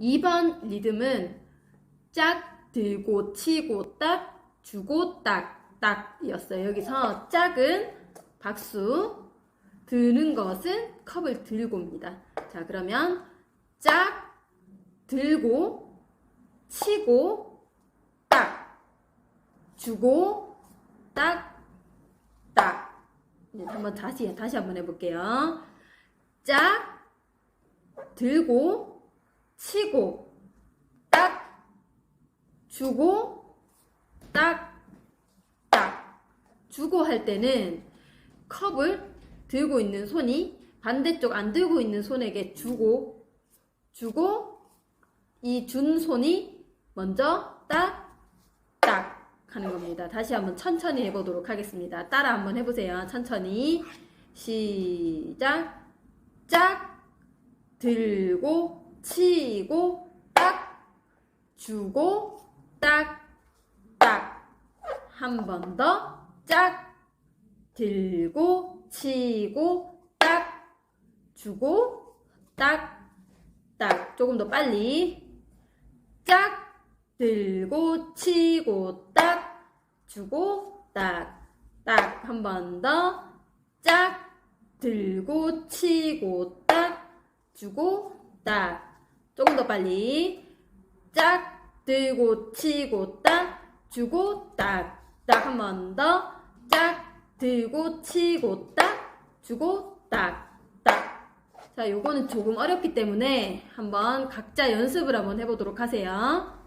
2번 리듬은 짝 들고 치고 딱 주고 딱 딱이었어요. 여기서 짝은 박수 드는 것은 컵을 들고입니다. 자, 그러면 짝 들고 치고 딱 주고 딱 딱. 네, 한번 다시 다시 한번 해 볼게요. 짝 들고 치고 딱 주고 딱 딱. 주고 할 때는 컵을 들고 있는 손이 반대쪽 안 들고 있는 손에게 주고 주고 이 준 손이 먼저 딱 딱 하는 겁니다. 다시 한번 천천히 해보도록 하겠습니다. 따라 한번 해보세요. 천천히 시작 짝 들고 치고 딱 주고 딱 딱. 한 번 더 짝 들고 치고 딱 주고 딱 딱. 조금 더 빨리. 짝 들고 치고 딱 주고 딱. 딱. 한 번 더 짝 들고 치고 딱 주고 딱 조금 더 빨리 짝 들고 치고 딱 주고 딱딱 한 번 더 짝 들고 치고 딱 주고 딱 딱. 자, 요거는 조금 어렵기 때문에 한번 각자 연습을 한번 해보도록 하세요.